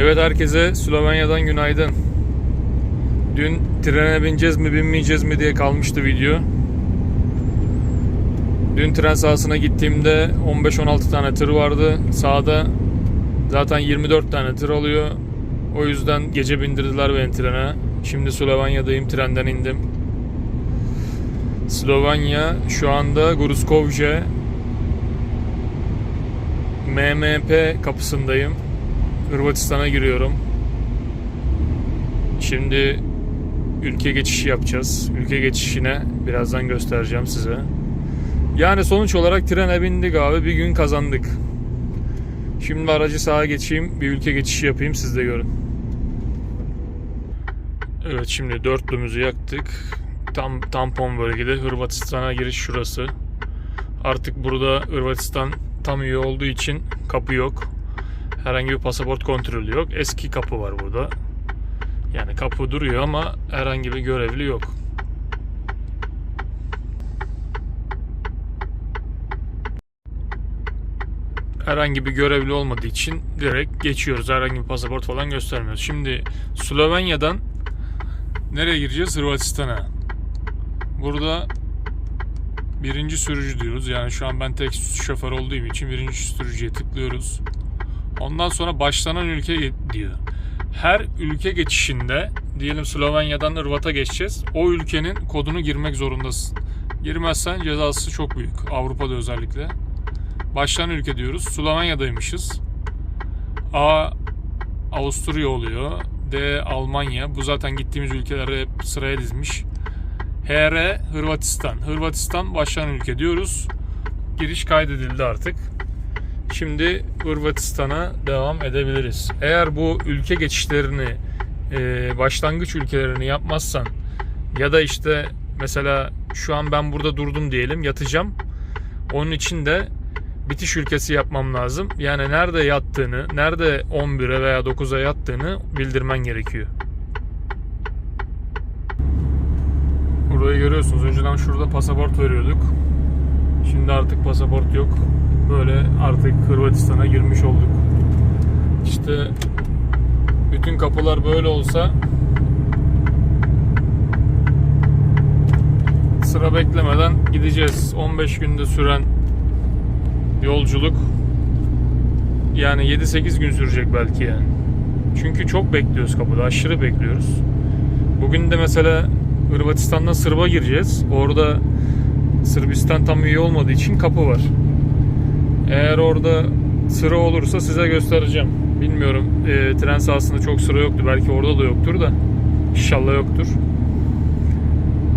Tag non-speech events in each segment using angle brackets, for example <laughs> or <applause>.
Evet herkese Slovenya'dan günaydın. Dün trene bineceğiz mi binmeyeceğiz mi diye kalmıştı video. Dün tren sahasına gittiğimde 15-16 tane tır vardı. Sağda zaten 24 tane tır alıyor. O yüzden gece bindirdiler beni trene. Şimdi Slovenya'dayım trenden indim. Slovenya şu anda Gruskovce MMP kapısındayım. Hırvatistan'a giriyorum. Şimdi ülke geçişi yapacağız. Ülke geçişine birazdan göstereceğim size. Yani sonuç olarak trene bindik abi. Bir gün kazandık. Şimdi aracı sağa geçeyim. Bir ülke geçişi yapayım. Siz de görün. Evet şimdi dörtlümüzü yaktık. Tam tampon bölgede Hırvatistan'a giriş şurası. Artık burada Hırvatistan tam üye olduğu için kapı yok. Herhangi bir pasaport kontrolü yok. Eski kapı var burada. Yani kapı duruyor ama herhangi bir görevli yok. Herhangi bir görevli olmadığı için direkt geçiyoruz. Herhangi bir pasaport falan göstermiyoruz. Şimdi Slovenya'dan nereye gireceğiz? Hırvatistan'a. Burada birinci sürücü diyoruz. Yani şu an ben tek şoför olduğum için birinci sürücüye tıklıyoruz. Ondan sonra başlanan ülke diyor. Her ülke geçişinde diyelim Slovenya'dan Hırvat'a geçeceğiz. O ülkenin kodunu girmek zorundasın. Girmezsen cezası çok büyük. Avrupa'da özellikle. Başlanan ülke diyoruz. Slovenya'daymışız. A Avusturya oluyor. D Almanya. Bu zaten gittiğimiz ülkeleri hep sıraya dizmiş. HR Hırvatistan. Hırvatistan başlayan ülke diyoruz. Giriş kaydedildi artık. Şimdi Hırvatistan'a devam edebiliriz. Eğer bu ülke geçişlerini e, başlangıç ülkelerini yapmazsan ya da işte mesela şu an ben burada durdum diyelim yatacağım. Onun için de bitiş ülkesi yapmam lazım. Yani nerede yattığını, nerede 11'e veya 9'a yattığını bildirmen gerekiyor. Burayı görüyorsunuz. Önceden şurada pasaport veriyorduk. Şimdi artık pasaport yok. Böyle artık Hırvatistan'a girmiş olduk. İşte bütün kapılar böyle olsa sıra beklemeden gideceğiz. 15 günde süren yolculuk yani 7-8 gün sürecek belki yani. Çünkü çok bekliyoruz kapıda. Aşırı bekliyoruz. Bugün de mesela Hırvatistan'dan Sırba gireceğiz. Orada Sırbistan tam üye olmadığı için kapı var. Eğer orada sıra olursa size göstereceğim. Bilmiyorum. E, tren sahasında çok sıra yoktu. Belki orada da yoktur da. İnşallah yoktur.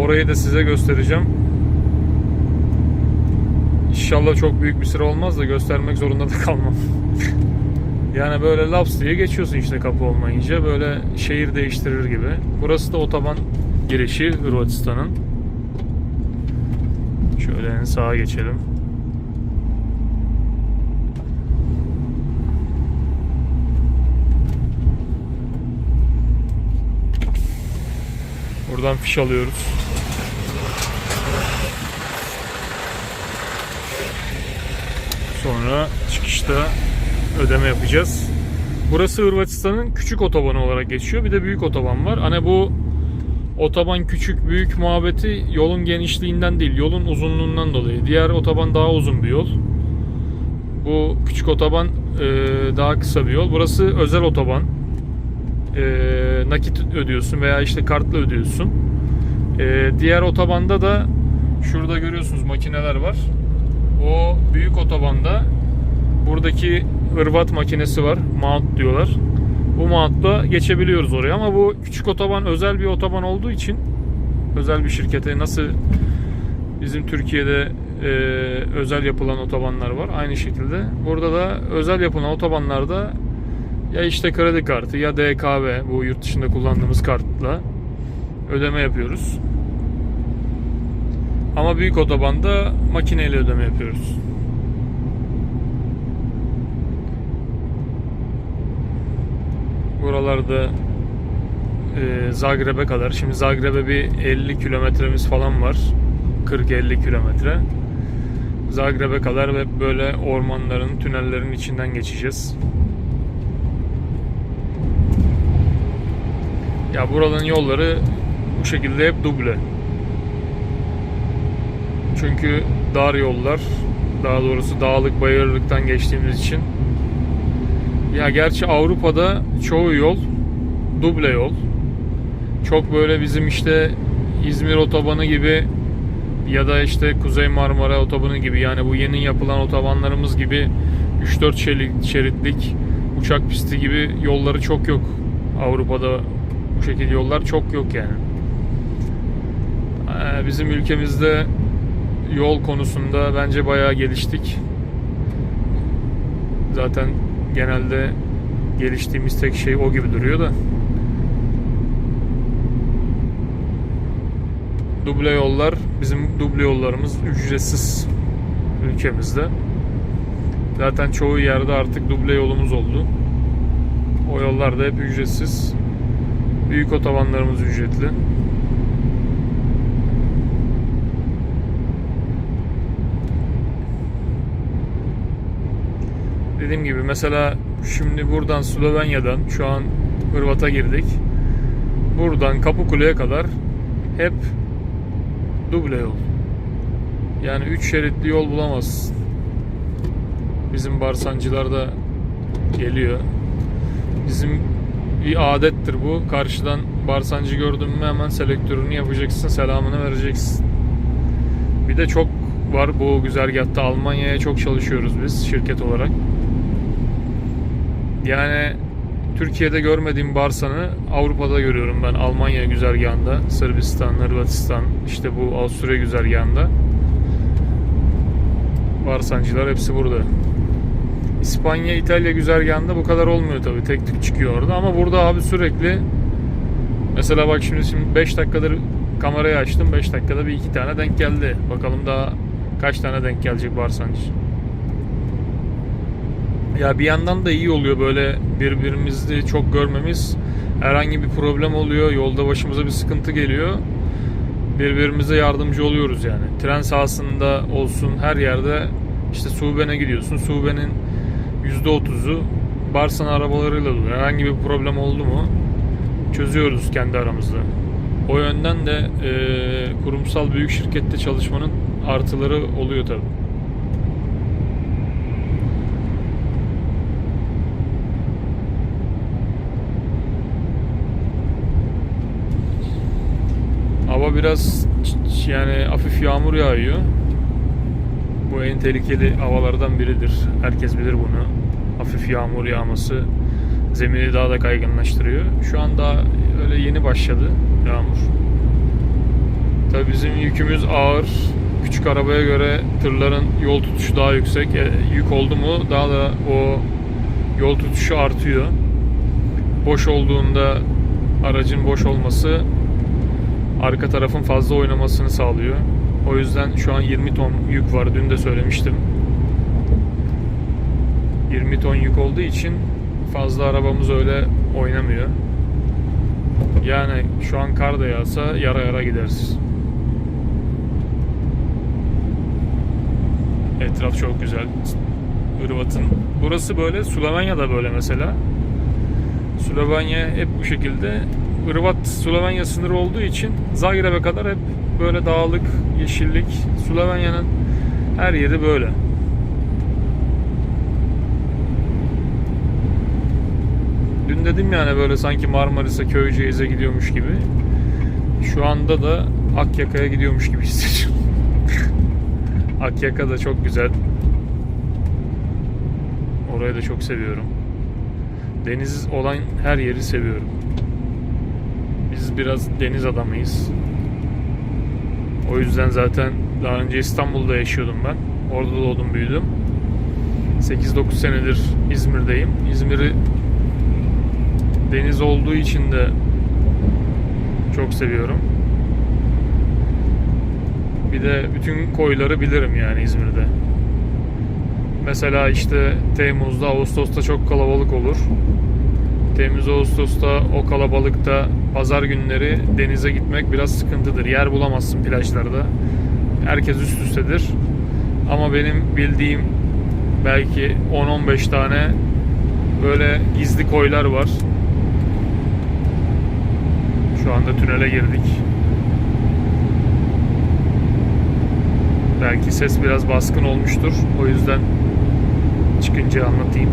Orayı da size göstereceğim. İnşallah çok büyük bir sıra olmaz da göstermek zorunda da kalmam. <laughs> yani böyle laps diye geçiyorsun işte kapı olmayınca. Böyle şehir değiştirir gibi. Burası da otoban girişi Hırvatistan'ın. Şöyle en sağa geçelim. Buradan fiş alıyoruz. Sonra çıkışta ödeme yapacağız. Burası Hırvatistan'ın küçük otobanı olarak geçiyor. Bir de büyük otoban var. Hani bu otoban küçük büyük muhabbeti yolun genişliğinden değil, yolun uzunluğundan dolayı. Diğer otoban daha uzun bir yol. Bu küçük otoban daha kısa bir yol. Burası özel otoban. E, nakit ödüyorsun veya işte kartla ödüyorsun. E, diğer otobanda da şurada görüyorsunuz makineler var. O büyük otobanda buradaki Hırvat makinesi var. Mount diyorlar. Bu mountla geçebiliyoruz oraya ama bu küçük otoban özel bir otoban olduğu için özel bir şirkete nasıl bizim Türkiye'de e, özel yapılan otobanlar var aynı şekilde. Burada da özel yapılan otobanlarda ya işte kredi kartı ya DKV bu yurt dışında kullandığımız kartla ödeme yapıyoruz. Ama büyük otobanda makineyle ödeme yapıyoruz. Buralarda e, Zagreb'e kadar. Şimdi Zagreb'e bir 50 kilometremiz falan var. 40-50 kilometre. Zagreb'e kadar ve böyle ormanların, tünellerin içinden geçeceğiz. Ya buranın yolları bu şekilde hep duble. Çünkü dar yollar, daha doğrusu dağlık bayırlıktan geçtiğimiz için. Ya gerçi Avrupa'da çoğu yol duble yol. Çok böyle bizim işte İzmir otobanı gibi ya da işte Kuzey Marmara otobanı gibi yani bu yeni yapılan otobanlarımız gibi 3-4 şerit- şeritlik uçak pisti gibi yolları çok yok. Avrupa'da bu şekilde yollar çok yok yani. Ee, Bizim ülkemizde yol konusunda bence bayağı geliştik. Zaten genelde geliştiğimiz tek şey o gibi duruyor da. Duble yollar, bizim duble yollarımız ücretsiz ülkemizde. Zaten çoğu yerde artık duble yolumuz oldu. O yollar da hep ücretsiz. Büyük otobanlarımız ücretli. Dediğim gibi mesela şimdi buradan Slovenya'dan şu an Hırvat'a girdik. Buradan Kapıkule'ye kadar hep duble yol. Yani 3 şeritli yol bulamazsın. Bizim Barsancılar da geliyor. Bizim bir adettir bu. Karşıdan Barsancı gördün mü hemen selektörünü yapacaksın, selamını vereceksin. Bir de çok var bu güzergahta. Almanya'ya çok çalışıyoruz biz şirket olarak. Yani Türkiye'de görmediğim Barsan'ı Avrupa'da görüyorum ben. Almanya güzergahında, Sırbistan, Hırvatistan, işte bu Avusturya güzergahında. Barsancılar hepsi burada. İspanya, İtalya güzergahında bu kadar olmuyor tabii. Tek tük çıkıyor orada ama burada abi sürekli mesela bak şimdi şimdi 5 dakikadır kamerayı açtım. 5 dakikada bir iki tane denk geldi. Bakalım daha kaç tane denk gelecek Barsancı. Ya bir yandan da iyi oluyor böyle birbirimizi çok görmemiz. Herhangi bir problem oluyor, yolda başımıza bir sıkıntı geliyor. Birbirimize yardımcı oluyoruz yani. Tren sahasında olsun her yerde işte Suben'e gidiyorsun. Suben'in %30'u Barsan arabalarıyla dolu. Herhangi bir problem oldu mu çözüyoruz kendi aramızda. O yönden de e, kurumsal büyük şirkette çalışmanın artıları oluyor tabii. Hava biraz yani hafif yağmur yağıyor. Bu en tehlikeli havalardan biridir. Herkes bilir bunu. Hafif yağmur yağması zemini daha da kaygınlaştırıyor. Şu an daha öyle yeni başladı yağmur. Tabii bizim yükümüz ağır. Küçük arabaya göre tırların yol tutuşu daha yüksek. E, yük oldu mu daha da o yol tutuşu artıyor. Boş olduğunda aracın boş olması arka tarafın fazla oynamasını sağlıyor. O yüzden şu an 20 ton yük var. Dün de söylemiştim. 20 ton yük olduğu için fazla arabamız öyle oynamıyor. Yani şu an kar da yağsa yara yara gideriz. Etraf çok güzel. Hırvat'ın. Burası böyle. Slovenya'da böyle mesela. Slovenya hep bu şekilde. Hırvat Slovenya sınırı olduğu için Zagreb'e kadar hep böyle dağlık, yeşillik. Slovenya'nın her yeri böyle. Dün dedim yani böyle sanki Marmaris'e Köyceğiz'e gidiyormuş gibi. Şu anda da Akyaka'ya gidiyormuş gibi hissediyorum. <laughs> Akyaka da çok güzel. Orayı da çok seviyorum. Deniz olan her yeri seviyorum. Biz biraz deniz adamıyız. O yüzden zaten daha önce İstanbul'da yaşıyordum ben. Orada doğdum büyüdüm. 8-9 senedir İzmir'deyim. İzmir'i deniz olduğu için de çok seviyorum. Bir de bütün koyları bilirim yani İzmir'de. Mesela işte Temmuz'da, Ağustos'ta çok kalabalık olur. Temmuz, Ağustos'ta o kalabalıkta pazar günleri denize gitmek biraz sıkıntıdır. Yer bulamazsın plajlarda. Herkes üst üstedir. Ama benim bildiğim belki 10-15 tane böyle gizli koylar var. Şu anda tünele girdik. Belki ses biraz baskın olmuştur. O yüzden çıkınca anlatayım.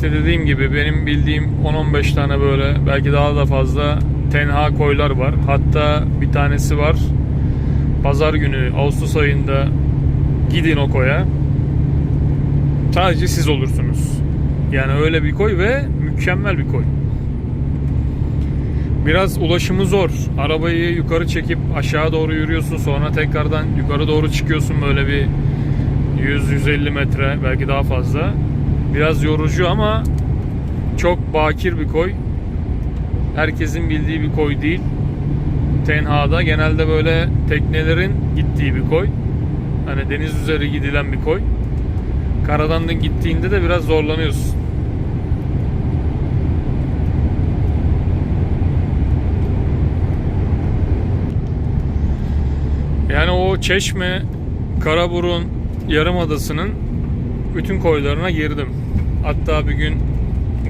İşte dediğim gibi benim bildiğim 10-15 tane böyle belki daha da fazla tenha koylar var. Hatta bir tanesi var. Pazar günü Ağustos ayında gidin o koya. Sadece siz olursunuz. Yani öyle bir koy ve mükemmel bir koy. Biraz ulaşımı zor. Arabayı yukarı çekip aşağı doğru yürüyorsun. Sonra tekrardan yukarı doğru çıkıyorsun böyle bir 100-150 metre belki daha fazla. Biraz yorucu ama çok bakir bir koy. Herkesin bildiği bir koy değil. Tenha'da genelde böyle teknelerin gittiği bir koy. Hani deniz üzeri gidilen bir koy. Karadan da gittiğinde de biraz zorlanıyorsun. Yani o Çeşme, Karaburun Yarımadası'nın bütün koylarına girdim. Hatta bir gün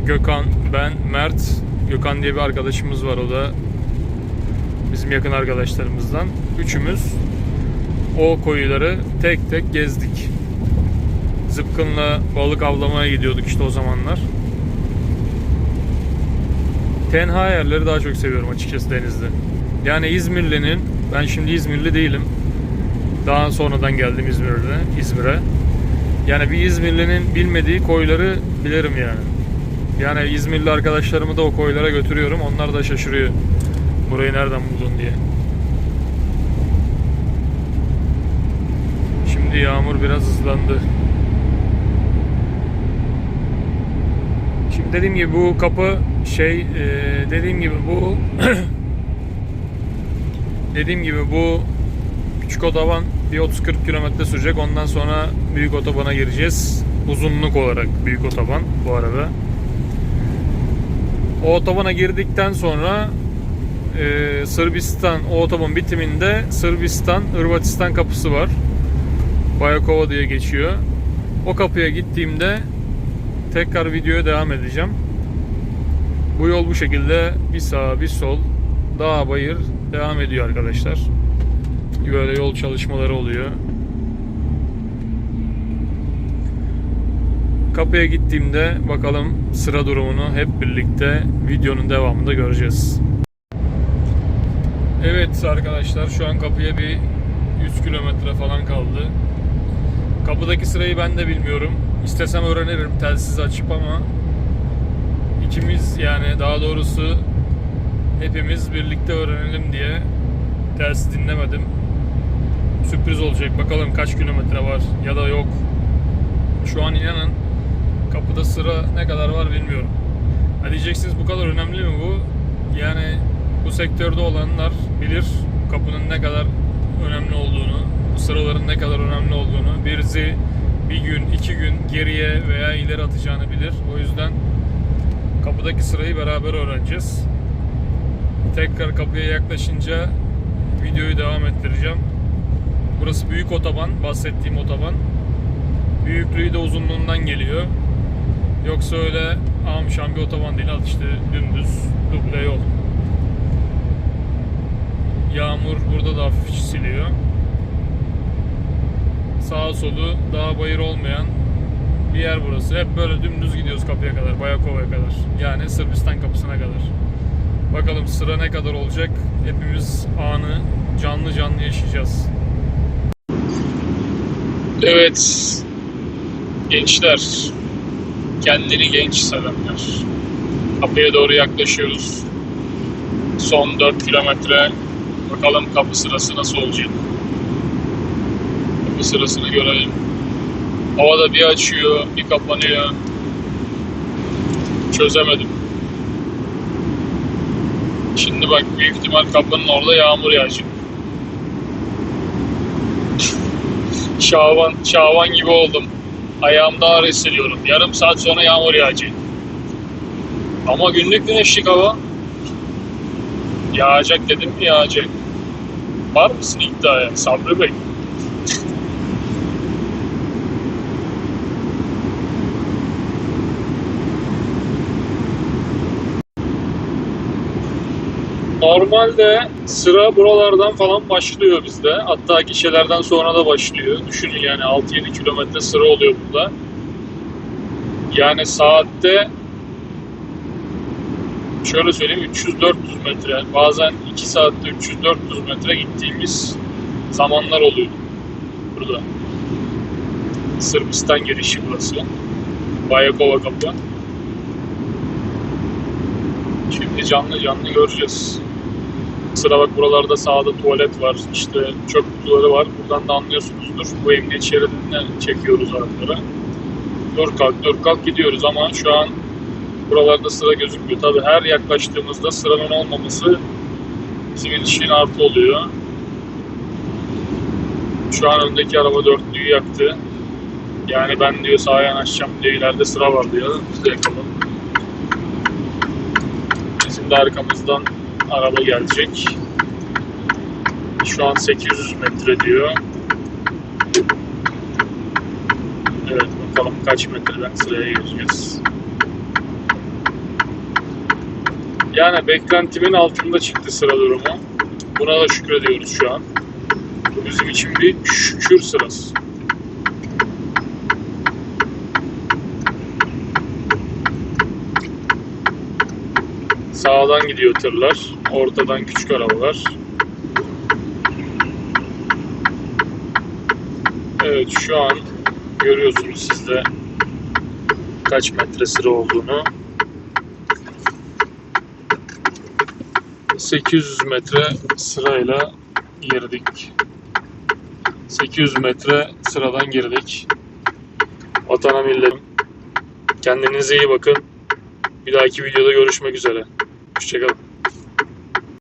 Gökhan, ben, Mert, Gökhan diye bir arkadaşımız var o da bizim yakın arkadaşlarımızdan. Üçümüz o koyuları tek tek gezdik. Zıpkınla balık avlamaya gidiyorduk işte o zamanlar. Tenha yerleri daha çok seviyorum açıkçası denizde. Yani İzmirli'nin, ben şimdi İzmirli değilim. Daha sonradan geldim İzmir'de, İzmir'e. Yani bir İzmirli'nin bilmediği koyları bilirim yani. Yani İzmirli arkadaşlarımı da o koylara götürüyorum. Onlar da şaşırıyor. Burayı nereden buldun diye. Şimdi yağmur biraz hızlandı. Şimdi dediğim gibi bu kapı şey e, dediğim gibi bu <coughs> dediğim gibi bu küçük otoban bir 30-40 kilometre sürecek. Ondan sonra büyük otobana gireceğiz. Uzunluk olarak büyük otoban bu arada. O otobana girdikten sonra e, Sırbistan o otoban bitiminde Sırbistan Hırvatistan kapısı var. Bayakova diye geçiyor. O kapıya gittiğimde tekrar videoya devam edeceğim. Bu yol bu şekilde bir sağ bir sol dağ bayır devam ediyor arkadaşlar. Böyle yol çalışmaları oluyor. Kapıya gittiğimde bakalım sıra durumunu hep birlikte videonun devamında göreceğiz. Evet arkadaşlar şu an kapıya bir 100 kilometre falan kaldı. Kapıdaki sırayı ben de bilmiyorum. İstesem öğrenirim telsiz açıp ama ikimiz yani daha doğrusu hepimiz birlikte öğrenelim diye telsiz dinlemedim. Sürpriz olacak. Bakalım kaç kilometre var ya da yok. Şu an inanın kapıda sıra ne kadar var bilmiyorum. Ha diyeceksiniz bu kadar önemli mi bu? Yani bu sektörde olanlar bilir kapının ne kadar önemli olduğunu, bu sıraların ne kadar önemli olduğunu. Birisi bir gün, iki gün geriye veya ileri atacağını bilir. O yüzden kapıdaki sırayı beraber öğreneceğiz. Tekrar kapıya yaklaşınca videoyu devam ettireceğim. Burası büyük otoban, bahsettiğim otoban. Büyüklüğü de uzunluğundan geliyor. Yoksa öyle amşan bir otoban değil. Al işte dümdüz duble yol. Yağmur burada da hafif siliyor. Sağ solu dağ bayır olmayan bir yer burası. Hep böyle dümdüz gidiyoruz kapıya kadar, Bayakova'ya kadar. Yani Sırbistan kapısına kadar. Bakalım sıra ne kadar olacak? Hepimiz anı canlı canlı yaşayacağız. Evet. Gençler. Kendini genç sevenler. Kapıya doğru yaklaşıyoruz. Son 4 kilometre. Bakalım kapı sırası nasıl olacak. Kapı sırasını görelim. Havada bir açıyor, bir kapanıyor. Çözemedim. Şimdi bak büyük ihtimal kapının orada yağmur yağacak. Şaban, Şaban gibi oldum. Ayağımda ağrı hissediyorum. Yarım saat sonra yağmur yağacak. Ama günlük güneşlik hava. Yağacak dedim mi yağacak. Var mısın iddiaya Sabri Bey? Normalde sıra buralardan falan başlıyor bizde. Hatta gişelerden sonra da başlıyor. Düşünün yani 6-7 kilometre sıra oluyor burada. Yani saatte şöyle söyleyeyim 300-400 metre bazen 2 saatte 300-400 metre gittiğimiz zamanlar oluyor burada. Sırbistan girişi burası. Bayakova kapı. Şimdi canlı canlı göreceğiz. Sıra bak buralarda sağda tuvalet var. işte çöp kutuları var. Buradan da anlıyorsunuzdur. Bu emniyet şeridinden çekiyoruz araçları. Dur kalk dur kalk gidiyoruz ama şu an buralarda sıra gözükmüyor. Tabi her yaklaştığımızda sıranın olmaması bizim için artı oluyor. Şu an öndeki araba dörtlüyü yaktı. Yani ben diyor sağa yanaşacağım diye ileride sıra var diyor. Biz de yakalım. Bizim de arkamızdan araba gelecek. Şu an 800 metre diyor. Evet bakalım kaç metreden sıraya gireceğiz. Yani beklentimin altında çıktı sıra durumu. Buna da şükrediyoruz şu an. Bu bizim için bir şükür sırası. Sağdan gidiyor tırlar, ortadan küçük arabalar. Evet şu an görüyorsunuz siz de kaç metre sıra olduğunu. 800 metre sırayla girdik. 800 metre sıradan girdik. Vatana milletim. Kendinize iyi bakın. Bir dahaki videoda görüşmek üzere. Hoşçakalın.